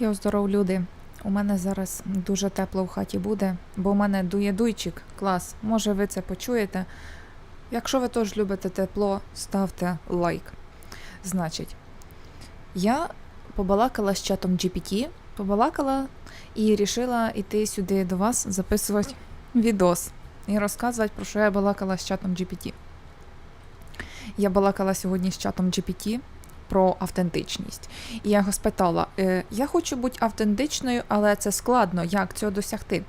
Йо, здоров, люди. У мене зараз дуже тепло в хаті буде, бо у мене дує дуйчик. Клас. Може, ви це почуєте. Якщо ви теж любите тепло, ставте лайк. Значить, я побалакала з чатом GPT, побалакала і рішила йти сюди до вас записувати відос і розказувати, про що я балакала з чатом GPT. Я балакала сьогодні з чатом GPT про автентичність. І я його спитала: е, я хочу бути автентичною, але це складно. Як цього досягти?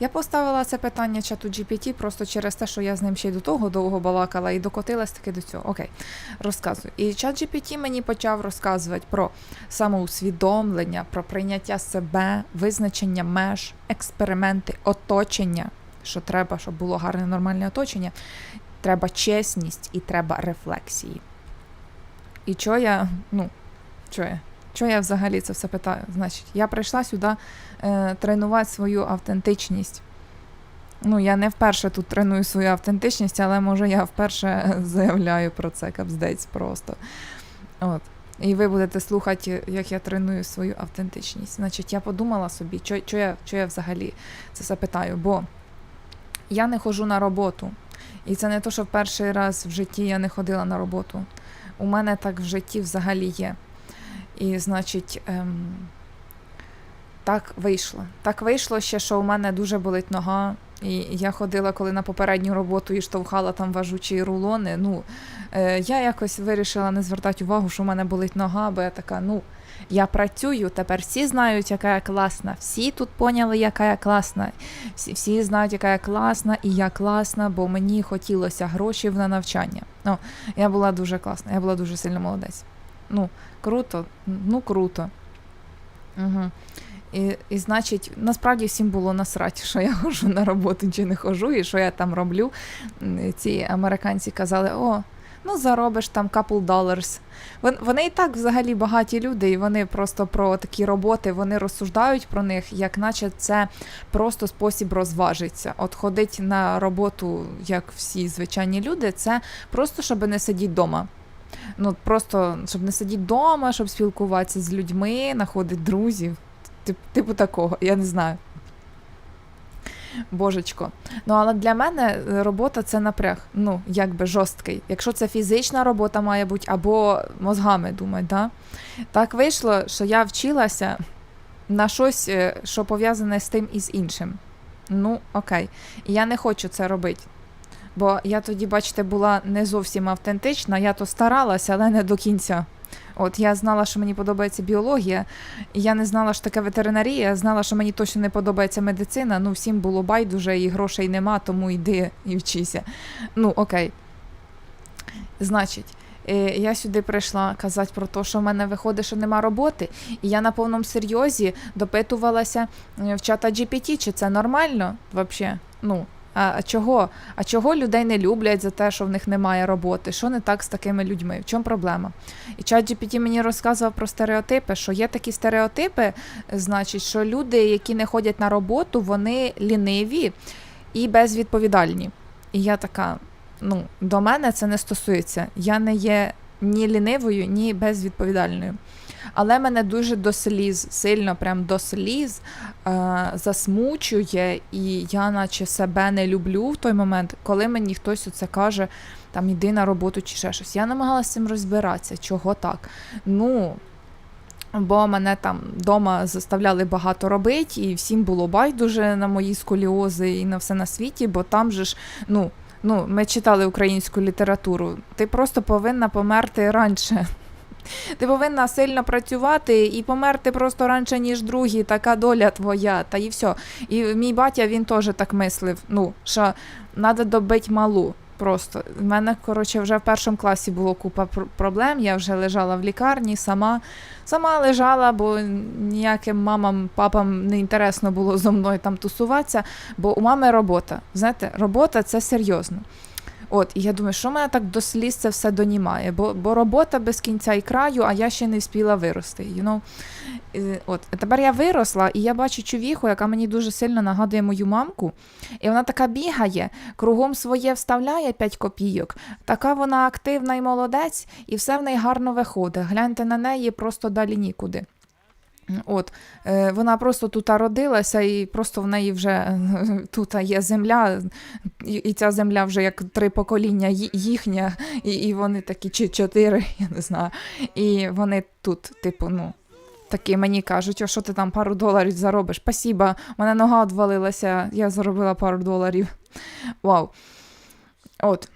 Я поставила це питання чату GPT просто через те, що я з ним ще й до того довго балакала і докотилась таки до цього. Окей, розказую. І чат GPT мені почав розказувати про самоусвідомлення, про прийняття себе, визначення меж, експерименти, оточення. Що треба, щоб було гарне нормальне оточення. Треба чесність і треба рефлексії. І що я, ну, що я? Що я взагалі це все питаю? Значить, я прийшла сюди е, тренувати свою автентичність. Ну, я не вперше тут треную свою автентичність, але може я вперше заявляю про це капздець просто. От. І ви будете слухати, як я треную свою автентичність. Значить, я подумала собі, що, що, я, що я взагалі це все питаю, бо я не ходжу на роботу. І це не то, що в перший раз в житті я не ходила на роботу. У мене так в житті взагалі є. І, значить, ем, так вийшло. Так вийшло ще, що у мене дуже болить нога. І я ходила, коли на попередню роботу і штовхала там важучі рулони. Ну, е, я якось вирішила не звертати увагу, що у мене болить нога, бо я така, ну, я працюю, тепер всі знають, яка я класна. Всі тут поняли, яка я класна. Всі, всі знають, яка я класна, і я класна, бо мені хотілося грошей на навчання. Ну, я була дуже класна, я була дуже сильно молодець. Ну, круто, ну круто. Угу. І, і значить, насправді всім було насрать, що я ходжу на роботу чи не ходжу, і що я там роблю. Ці американці казали, о, ну заробиш там couple dollars. Вони і так взагалі багаті люди, і вони просто про такі роботи вони розсуждають про них, як наче це просто спосіб розважитися. От ходить на роботу, як всі звичайні люди, це просто щоб не сидіти вдома. Ну, просто щоб не сидіти вдома, щоб спілкуватися з людьми, знаходити друзів. Тип, типу такого, я не знаю. Божечко. Ну, але для мене е, робота це напряг, ну, якби жорсткий. Якщо це фізична робота має бути, або мозгами думати, да? так вийшло, що я вчилася на щось, е, що пов'язане з тим і з іншим. Ну, окей. І я не хочу це робити. Бо я тоді, бачите, була не зовсім автентична, я то старалася, але не до кінця. От я знала, що мені подобається біологія, я не знала, що таке ветеринарія, знала, що мені точно не подобається медицина. Ну, всім було байдуже, і грошей нема, тому йди і вчися. Ну, окей. Значить, е, я сюди прийшла казати про те, що в мене виходить, що нема роботи. І я на повному серйозі допитувалася е, в чата GPT, чи це нормально взагалі. Ну, а а чого? А чого людей не люблять за те, що в них немає роботи? Що не так з такими людьми? В чому проблема? І чат GPT мені розказував про стереотипи, що є такі стереотипи, значить, що люди, які не ходять на роботу, вони ліниві і безвідповідальні. І я така: ну, до мене це не стосується. Я не є ні лінивою, ні безвідповідальною. Але мене дуже до сліз, сильно прям до сліз е, засмучує, і я наче себе не люблю в той момент, коли мені хтось оце каже, там іди на роботу чи ще щось. Я намагалася цим розбиратися, чого так. Ну. Бо мене там вдома заставляли багато робити, і всім було байдуже на мої сколіози і на все на світі, бо там же ж, ну, ну, ми читали українську літературу. Ти просто повинна померти раніше. Ти повинна сильно працювати і померти просто раніше, ніж другі, така доля твоя, та і все. І мій батя він теж так мислив. Ну, що треба добити малу. Просто в мене, коротше, вже в першому класі було купа пр- проблем. Я вже лежала в лікарні, сама сама лежала, бо ніяким мамам, папам не інтересно було зо мною там тусуватися. Бо у мами робота. Знаєте, робота це серйозно. От, і я думаю, що мене так до сліз це все донімає, бо, бо робота без кінця і краю, а я ще не вспіла вирости. You know? Е, От, тепер я виросла, і я бачу чувіху, яка мені дуже сильно нагадує мою мамку. І вона така бігає, кругом своє вставляє 5 копійок. Така вона активна і молодець, і все в неї гарно виходить. Гляньте на неї просто далі нікуди. От, е, вона просто тут родилася, і просто в неї вже тут є земля, і, ця земля вже як три покоління їхня, і, і вони такі, чи чотири, я не знаю. І вони тут, типу, ну. Такі мені кажуть, що ти там пару доларів заробиш? Спасіба, у мене нога відвалилася, я заробила пару доларів. Вау. От.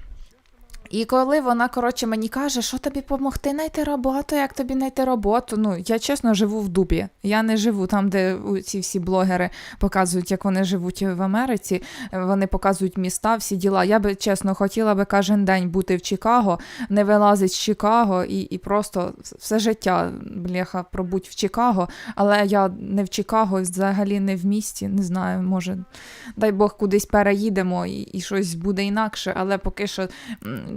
І коли вона, коротше, мені каже, що тобі допомогти знайти роботу, як тобі знайти роботу. Ну, я чесно живу в дубі. Я не живу там, де ці всі блогери показують, як вони живуть в Америці. Вони показують міста, всі діла. Я би чесно хотіла би кожен день бути в Чикаго, не вилазить з Чикаго і, і просто все життя, бляха, пробудь в Чикаго. Але я не в Чикаго, взагалі не в місті. Не знаю, може, дай Бог кудись переїдемо і, і щось буде інакше, але поки що.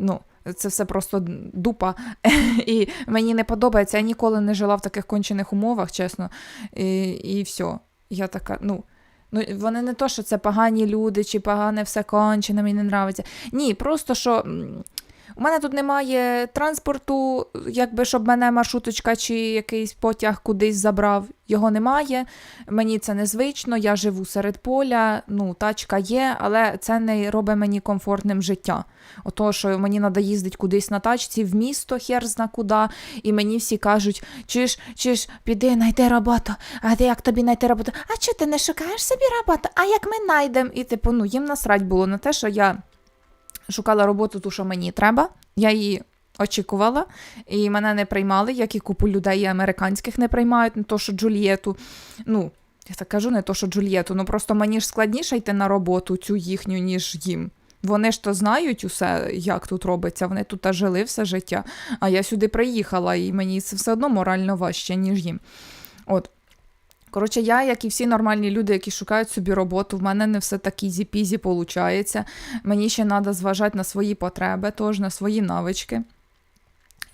Ну, це все просто дупа. І мені не подобається. Я ніколи не жила в таких кончених умовах, чесно. І, і все. Я така, ну. Ну, вони не то, що це погані люди, чи погане все кончене, мені не нравиться. Ні, просто що. У мене тут немає транспорту, якби щоб мене маршруточка чи якийсь потяг кудись забрав. Його немає. Мені це незвично, я живу серед поля, ну, тачка є, але це не робить мені комфортним життя. Ото, що мені треба їздити кудись на тачці в місто, хер зна куди, і мені всі кажуть, чи ж, чи ж, піди, знайди роботу, а ти як тобі знайти роботу? А чого ти не шукаєш собі роботу? А як ми знайдемо? І типу, ну їм насрать було на те, що я шукала роботу, ту, що мені треба. Я її очікувала, і мене не приймали, як і купу людей американських не приймають, не то, що Джульєту. Ну, я так кажу, не то, що Джульєту, ну просто мені ж складніше йти на роботу цю їхню, ніж їм. Вони ж то знають усе, як тут робиться. Вони тут та жили все життя. А я сюди приїхала, і мені це все одно морально важче, ніж їм. От. Коротше, я, як і всі нормальні люди, які шукають собі роботу, в мене не все так ізі-пізі виходить. Мені ще треба зважати на свої потреби, тож на свої навички.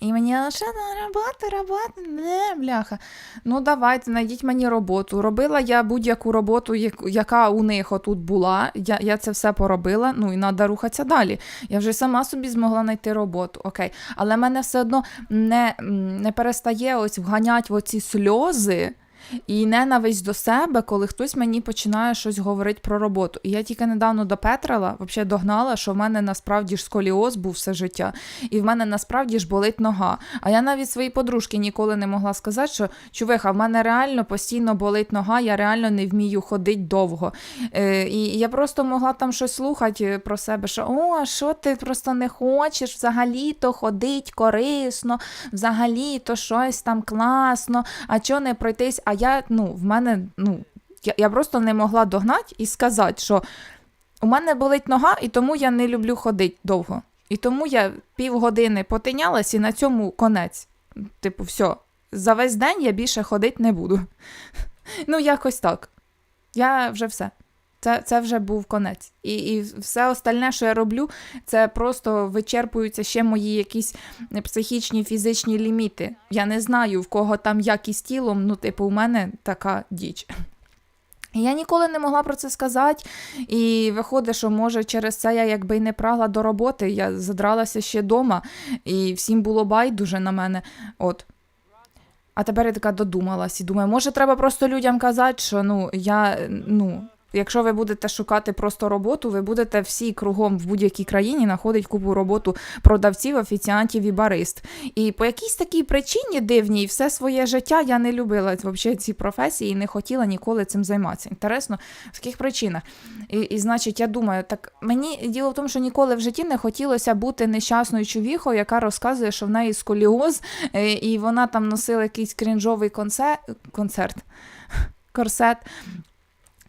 І мені «А що на робота, робота, не, бляха. Ну, давайте, знайдіть мені роботу. Робила я будь-яку роботу, яка у них отут була. Я, я це все поробила, ну і треба рухатися далі. Я вже сама собі змогла знайти роботу. Окей. Але мене все одно не, не перестає ось вганять в оці сльози. І ненависть до себе, коли хтось мені починає щось говорити про роботу. І я тільки недавно до Петрала взагалі догнала, що в мене насправді ж сколіоз був все життя, і в мене насправді ж болить нога. А я навіть своїй подружці ніколи не могла сказати, що чувиха, в мене реально постійно болить нога, я реально не вмію ходити довго. Е, і я просто могла там щось слухати про себе, що о, а що ти просто не хочеш взагалі-то ходить корисно, взагалі-то щось там класно, а чого не пройтись? А я, ну, в мене, ну, я, я просто не могла догнати і сказати, що у мене болить нога, і тому я не люблю ходити довго. І тому я півгодини потинялась і на цьому конець. Типу, все, за весь день я більше ходити не буду. Ну, якось так. Я вже все. Це, це вже був конець. І, і все остальне, що я роблю, це просто вичерпуються ще мої якісь психічні, фізичні ліміти. Я не знаю, в кого там як із тілом, ну, типу, у мене така діч. Я ніколи не могла про це сказати, і виходить, що може через це я якби й не прагла до роботи. Я задралася ще вдома, і всім було байдуже на мене. От. А тепер я така додумалась і думаю, може, треба просто людям казати, що ну я ну. Якщо ви будете шукати просто роботу, ви будете всі кругом в будь-якій країні знаходити купу роботу продавців, офіціантів і барист. І по якійсь такій причині дивній, все своє життя я не любила взагалі ці професії і не хотіла ніколи цим займатися. Інтересно, в яких причинах? І, і значить, я думаю, так мені діло в тому, що ніколи в житті не хотілося бути нещасною чувіхою, яка розказує, що в неї сколіоз, е, і вона там носила якийсь крінжовий концерт, концерт, корсет.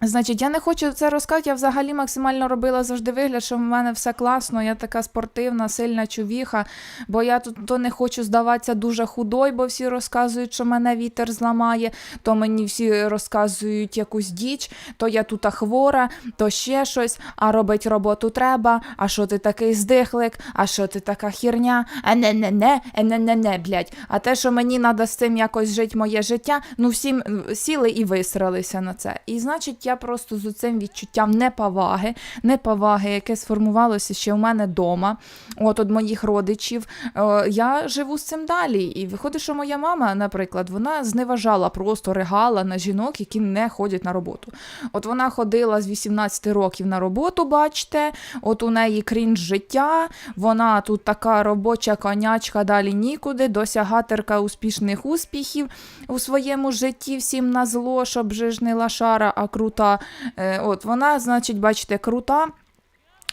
Значить, я не хочу це розказати. Я взагалі максимально робила завжди вигляд, що в мене все класно, я така спортивна, сильна чувіха, бо я тут то не хочу здаватися дуже худой, бо всі розказують, що мене вітер зламає, то мені всі розказують якусь діч, то я тут хвора, то ще щось, а робить роботу треба, а що ти такий здихлик, а що ти така хірня, а не не не е, не не не блядь. А те, що мені треба з цим якось жити моє життя, ну всім сіли і висралися на це. І значить, я просто з цим відчуттям неповаги, неповаги, яке сформувалося ще у мене вдома, от від моїх родичів. Е, я живу з цим далі. І виходить, що моя мама, наприклад, вона зневажала просто регала на жінок, які не ходять на роботу. От вона ходила з 18 років на роботу, бачите, от у неї крінж життя, вона тут така робоча конячка, далі нікуди, досягатерка успішних успіхів у своєму житті, всім на зло, щоб же лашара, а крута. Е, от вона, значить, бачите, крута.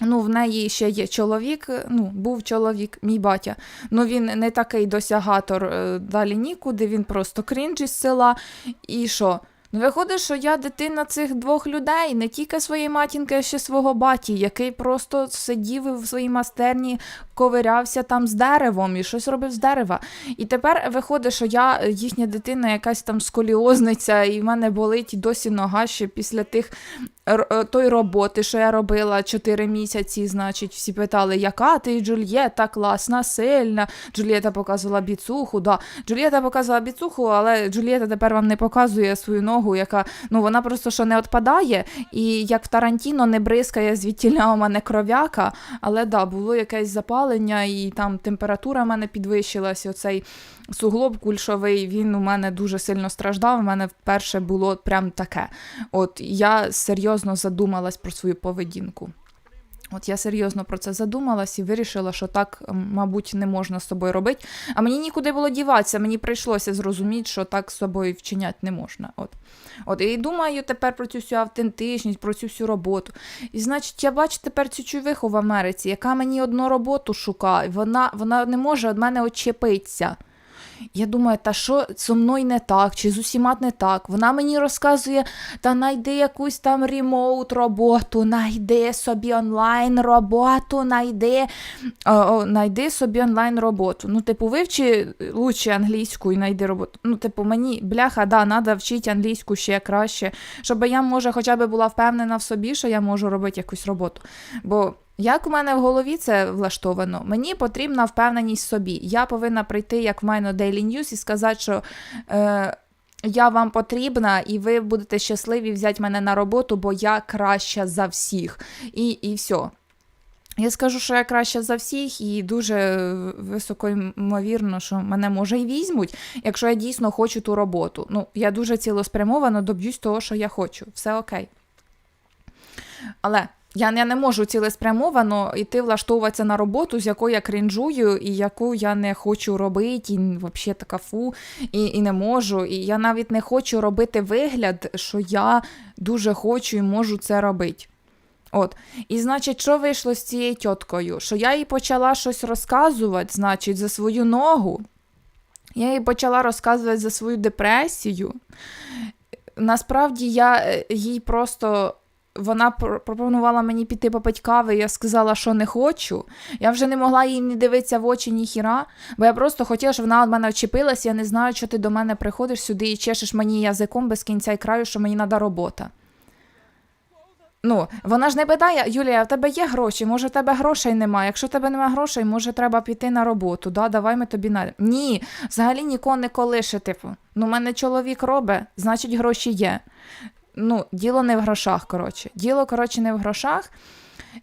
Ну, в неї ще є чоловік, е, ну, був чоловік, мій батя. Ну він не такий досягатор е, далі нікуди, він просто крінж із села. І що? Ну, виходить, що я дитина цих двох людей, не тільки своєї матінки, а ще свого баті, який просто сидів в своїй мастерні, ковирявся там з деревом і щось робив з дерева. І тепер виходить, що я е, їхня дитина, якась там сколіозниця, і в мене болить досі нога ще після тих той роботи, що я робила 4 місяці. Значить, всі питали, яка ти Джульєта, класна, сильна. Джульєта показувала біцуху. Да. Джульєта показувала біцуху, але Джульєта тепер вам не показує свою ногу, яка ну вона просто що не відпадає, і як в Тарантіно не бризкає звідтіля у мене кров'яка. Але да, було якесь запалення, і там температура в мене підвищилась. Оцей суглоб кульшовий, він у мене дуже сильно страждав. У мене вперше було прям таке. От я серйозно задумалась про свою поведінку. От я серйозно про це задумалась і вирішила, що так, мабуть, не можна з собою робити. А мені нікуди було діватися, мені прийшлося зрозуміти, що так з собою вчиняти не можна. От. От, і думаю тепер про цю всю автентичність, про цю всю роботу. І значить, я бачу тепер цю чувиху в Америці, яка мені одну роботу шукає, вона, вона не може від мене очепитися. Я думаю, та що зі мною не так, чи з усіма не так. Вона мені розказує, та найди якусь там ремоут роботу, найди собі онлайн роботу, найди, о, найди собі онлайн роботу. Ну, типу, вивчи лучше англійську і найди роботу. Ну, типу, мені бляха, да, треба вчити англійську ще краще, щоб я, може, хоча б була впевнена в собі, що я можу робити якусь роботу. Бо як у мене в голові це влаштовано? Мені потрібна впевненість в собі. Я повинна прийти, як в мене Daily News, і сказати, що е, я вам потрібна, і ви будете щасливі взяти мене на роботу, бо я краща за всіх. І, і все. Я скажу, що я краща за всіх, і дуже високо ймовірно, що мене може і візьмуть, якщо я дійсно хочу ту роботу. Ну, я дуже цілеспрямовано доб'юсь того, що я хочу. Все окей. Але я, я не можу цілеспрямовано йти влаштовуватися на роботу, з якою я крінжую, і яку я не хочу робити, і взагалі така фу, і, і не можу. І я навіть не хочу робити вигляд, що я дуже хочу і можу це робити. От, і значить, що вийшло з цією тіткою? Що я їй почала щось розказувати, значить, за свою ногу. Я їй почала розказувати за свою депресію. Насправді я е, їй просто. Вона пропонувала мені піти попити кави, я сказала, що не хочу. Я вже не могла їй не дивитися в очі ні хіра, бо я просто хотіла, щоб вона від мене очепилась. Я не знаю, що ти до мене приходиш сюди і чешеш мені язиком без кінця і краю, що мені треба робота. Ну, вона ж не питає, Юлія, в тебе є гроші, може, в тебе грошей немає. Якщо в тебе немає грошей, може, треба піти на роботу. Да, давай ми тобі на. Ні, взагалі нікого не колише, типу. Ну, мене чоловік робить, значить, гроші є. Ну, діло не в грошах, коротше. Діло, коротше, не в грошах.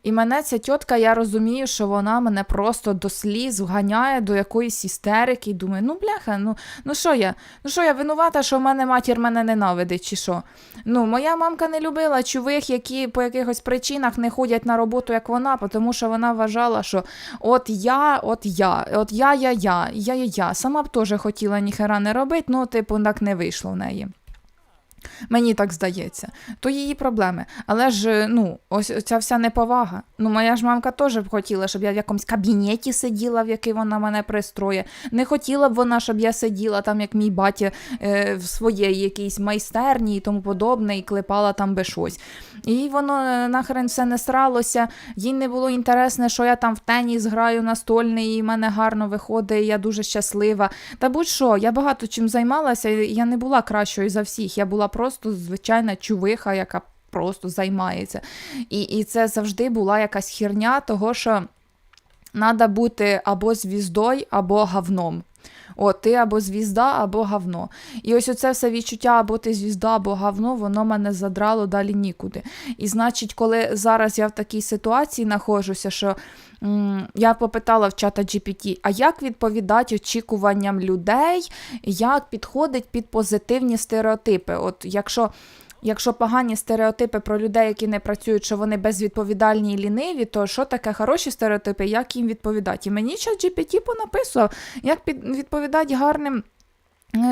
І мене ця тітка, я розумію, що вона мене просто до сліз вганяє до якоїсь істерики і думає, ну бляха, ну ну що я? Ну що я винувата, що в мене матір мене ненавидить, чи що? Ну, моя мамка не любила чувих, які по якихось причинах не ходять на роботу, як вона, тому що вона вважала, що от я, от я, от я, я, я, я, я, я. Сама б теж хотіла ніхера не робити, ну, типу, так не вийшло в неї. Мені так здається, то її проблеми. Але ж ну, ось ця вся неповага. Ну, моя ж мамка теж б хотіла, щоб я в якомусь кабінеті сиділа, в який вона мене пристроє. Не хотіла б вона, щоб я сиділа там, як мій батя, е, в своєї якійсь майстерні і тому подобне, і клепала там би щось. І воно е, нахрен все не сралося. Їй не було інтересне, що я там в теніс граю настольний, і в мене гарно виходить, і я дуже щаслива. Та будь-що, я багато чим займалася, я не була кращою за всіх. Я була просто звичайна чувиха, яка просто займається. І, і це завжди була якась херня, того що. Надо бути або звіздою, або говном. От, ти або звізда, або гавно. І ось оце все відчуття, або ти звізда, або гавно, воно мене задрало далі нікуди. І значить, коли зараз я в такій ситуації знаходжуся, що м, я попитала в чата GPT, а як відповідати очікуванням людей, як підходить під позитивні стереотипи? От якщо. Якщо погані стереотипи про людей, які не працюють, що вони безвідповідальні і ліниві, то що таке хороші стереотипи, як їм відповідати? І мені чат GPT понаписував, як під, відповідати гарним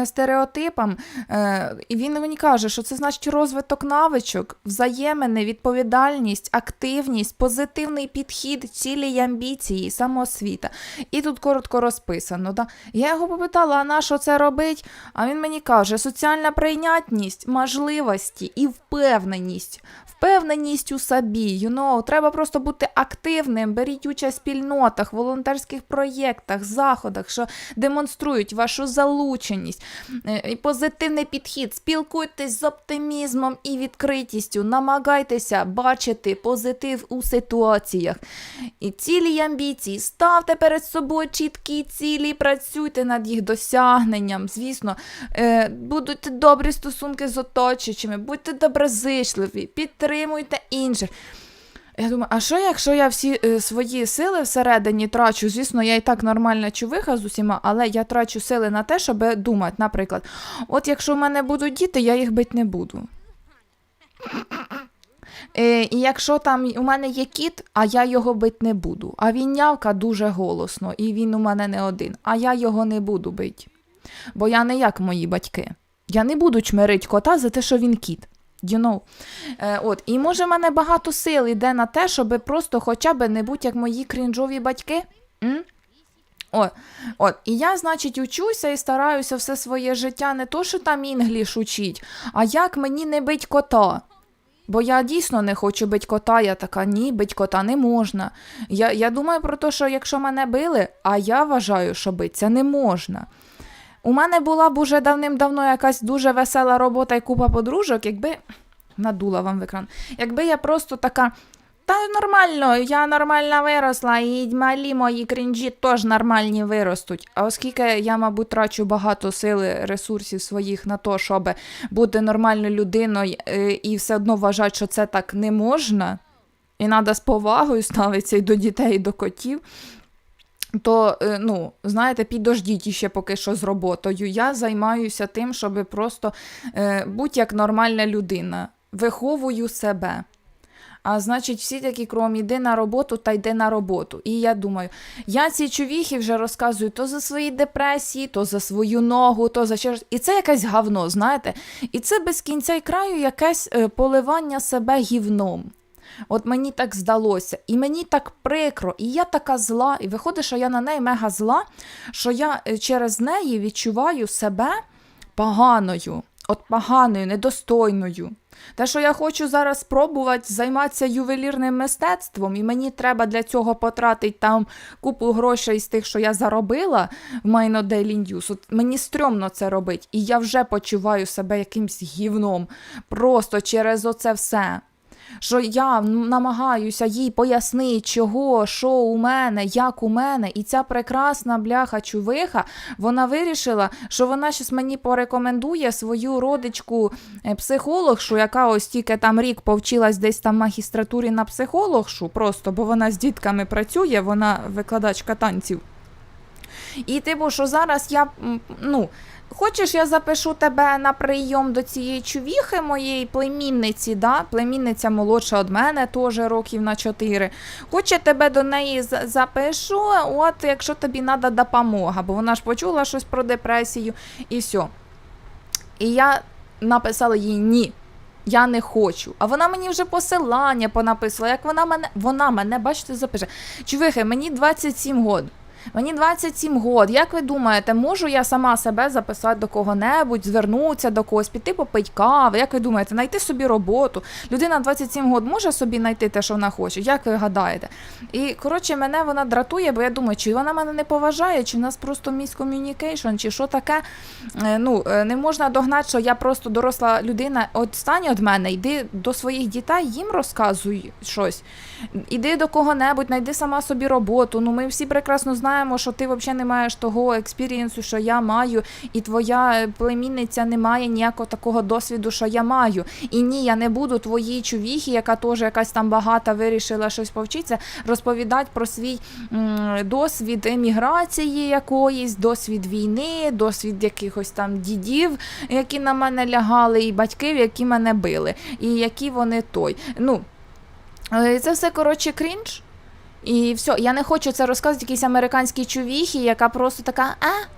стереотипам. Е, і він мені каже, що це значить розвиток навичок, взаємини, відповідальність, активність, позитивний підхід, цілі й амбіції, самоосвіта. І тут коротко розписано. Да? Я його попитала, а на що це робить? А він мені каже: соціальна прийнятність, можливості і впевненість. Впевненість у собі, you know, треба просто бути активним, беріть участь в спільнотах, волонтерських проєктах, заходах, що демонструють вашу залученість е, позитивний підхід. Спілкуйтесь з оптимізмом і відкритістю, намагайтеся бачити позитив у ситуаціях. І цілі й амбіції, ставте перед собою чіткі цілі, працюйте над їх досягненням. Звісно, е, будуть добрі стосунки з оточуючими, будьте доброзичливі, підтримуйте інших. Я думаю, а що, якщо я всі е, свої сили всередині трачу? Звісно, я і так нормальна чувиха з усіма, але я трачу сили на те, щоб думати, наприклад, от якщо в мене будуть діти, я їх бити не буду. Е, і якщо там у мене є кіт, а я його бити не буду. А він нявка дуже голосно, і він у мене не один, а я його не буду бити. Бо я не як мої батьки. Я не буду чмирить кота за те, що він кіт. You know. Е, от. І може в мене багато сил йде на те, щоб просто хоча б не бути як мої крінжові батьки. М? От, от, і я, значить, учуся і стараюся все своє життя не то, що там інгліш учить, а як мені не бить кота. Бо я дійсно не хочу бить кота, я така, ні, бить кота не можна. Я, я думаю про те, що якщо мене били, а я вважаю, що биться не можна. У мене була б уже давним-давно якась дуже весела робота і купа подружок, якби надула вам в екран. Якби я просто така. Та нормально, я нормально виросла, і малі мої крінжі теж нормальні виростуть. А оскільки я, мабуть, трачу багато сили, ресурсів своїх на те, щоб бути нормальною людиною е, і все одно вважати, що це так не можна, і треба з повагою ставитися і до дітей, і до котів. То, е, ну, знаєте, підождіть ще поки що з роботою. Я займаюся тим, щоб просто е, бути як нормальна людина. Виховую себе. А значить, всі такі кром, іди на роботу та йди на роботу. І я думаю, я ці чувіхи вже розказую то за свої депресії, то за свою ногу, то за щось. І це якесь говно, знаєте? І це без кінця і краю якесь е, поливання себе гівном. От мені так здалося, і мені так прикро, і я така зла, і виходить, що я на неї мега зла, що я е, через неї відчуваю себе поганою, от поганою, недостойною. Те, що я хочу зараз спробувати займатися ювелірним мистецтвом, і мені треба для цього потратити там купу грошей з тих, що я заробила в Майно News. От мені стрьомно це робити, і я вже почуваю себе якимсь гівном. Просто через оце все що я намагаюся їй пояснити, чого, що у мене, як у мене, і ця прекрасна бляха чувиха, вона вирішила, що вона щось мені порекомендує свою родичку е, психологшу, яка ось тільки там рік повчилась десь там в магістратурі на психологшу, просто бо вона з дітками працює, вона викладачка танців. І типу, що зараз я ну. Хочеш, я запишу тебе на прийом до цієї чувіхи, моєї племінниці, да? племінниця молодша від мене, теж років на 4. Хоче тебе до неї запишу, от якщо тобі треба допомога, бо вона ж почула щось про депресію і все. І я написала їй ні. Я не хочу. А вона мені вже посилання понаписала, як вона мене, вона мене, бачите, запише. Чувихи, мені 27 років. Мені 27 год. Як ви думаєте, можу я сама себе записати до кого-небудь, звернутися до когось, піти попити кави? Як ви думаєте, знайти собі роботу? Людина 27 год може собі знайти те, що вона хоче? Як ви гадаєте? І коротше, мене вона дратує, бо я думаю, чи вона мене не поважає, чи в нас просто міскомунікейшн, чи що таке. Е, Ну, е, не можна догнати, що я просто доросла людина. От стань від мене, йди до своїх дітей, їм розказуй щось. Іди до кого-небудь, знайди сама собі роботу. Ну, ми всі прекрасно знаємо. Знаємо, що ти взагалі не маєш того експірієнсу, що я маю, і твоя племінниця не має ніякого такого досвіду, що я маю. І ні, я не буду твоїй чувіхі, яка теж якась там багата вирішила щось повчитися, розповідати про свій м, досвід еміграції якоїсь, досвід війни, досвід якихось там дідів, які на мене лягали, і батьків, які мене били, і які вони той. Ну, е, це все коротше крінж. І все, я не хочу це розказувати якійсь американській чувіхі, яка просто така, а.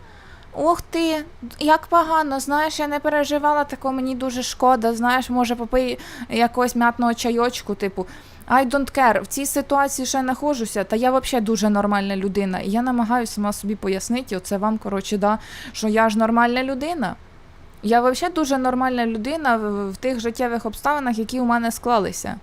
Ох ти, як погано, знаєш, я не переживала такого, мені дуже шкода. Знаєш, може попий якогось м'ятного чайочку, типу. I don't care. В цій ситуації ще знаходжуся, та я взагалі дуже нормальна людина. І я намагаюся сама собі пояснити, оце вам, коротше, да, що я ж нормальна людина. Я взагалі дуже нормальна людина в, в тих життєвих обставинах, які у мене склалися.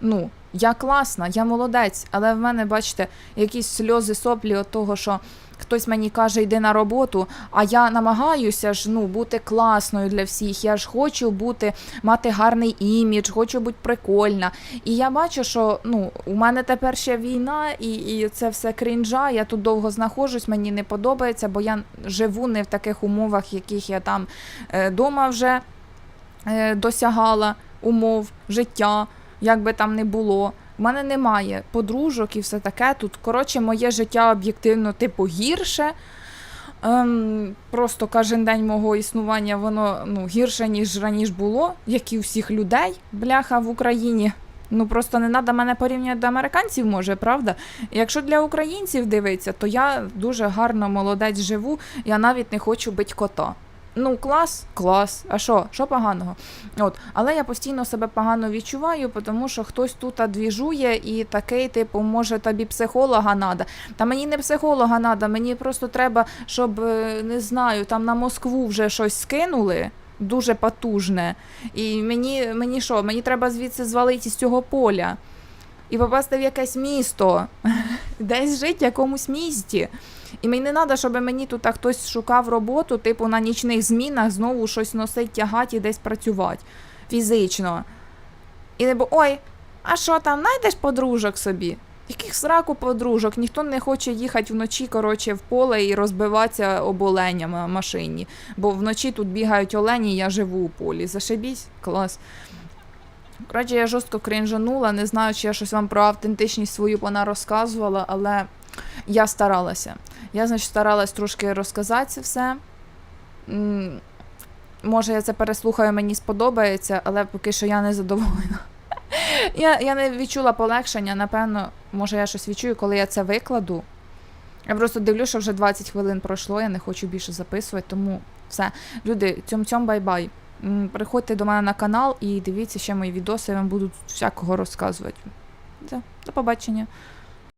Ну, я класна, я молодець, але в мене, бачите, якісь сльози соплі від того, що хтось мені каже, йди на роботу, а я намагаюся ж ну, бути класною для всіх. Я ж хочу бути, мати гарний імідж, хочу бути прикольна. І я бачу, що ну, у мене тепер ще війна, і, і це все крінжа. Я тут довго знаходжусь, мені не подобається, бо я живу не в таких умовах, яких я там е, дома вже е, досягала умов життя, як би там не було. У мене немає подружок і все таке. Тут, коротше, моє життя об'єктивно, типу, гірше. Ем, просто кожен день мого існування воно ну, гірше, ніж раніше було, як і у всіх людей, бляха в Україні. Ну просто не треба мене порівнювати до американців, може, правда? Якщо для українців дивитися, то я дуже гарно молодець живу, я навіть не хочу бити кота. Ну, клас, клас. А що? Що поганого? От, але я постійно себе погано відчуваю, тому що хтось тут двіжує і такий, типу, може тобі психолога надо. Та мені не психолога надо, мені просто треба, щоб е, не знаю, там на Москву вже щось скинули. Дуже потужне. І мені, мені що, мені треба звідси звалити з цього поля і попасти в якесь місто, десь жити в якомусь місті. І мені не треба, щоб мені тут хтось шукав роботу, типу на нічних змінах знову щось носить, тягати і десь працювати фізично. І не бо, ой, а що там, знайдеш подружок собі? Яких сраку подружок? Ніхто не хоче їхати вночі, коротше, в поле і розбиватися об оленя на машині. Бо вночі тут бігають олені, я живу у полі. Зашибісь? Клас. Коротше, я жорстко крінжанула, не знаю, чи я щось вам про автентичність свою вона розказувала, але я старалася. Я, значить, старалась трошки розказати це все. Може, я це переслухаю, мені сподобається, але поки що я не задоволена. Я, я не відчула полегшення, напевно, може я щось відчую, коли я це викладу. Я просто дивлюся, що вже 20 хвилин пройшло, я не хочу більше записувати, тому все. Люди, цьом-цьом бай-бай. Приходьте до мене на канал і дивіться ще мої відоси, я вам буду всякого розказувати. Все, до побачення.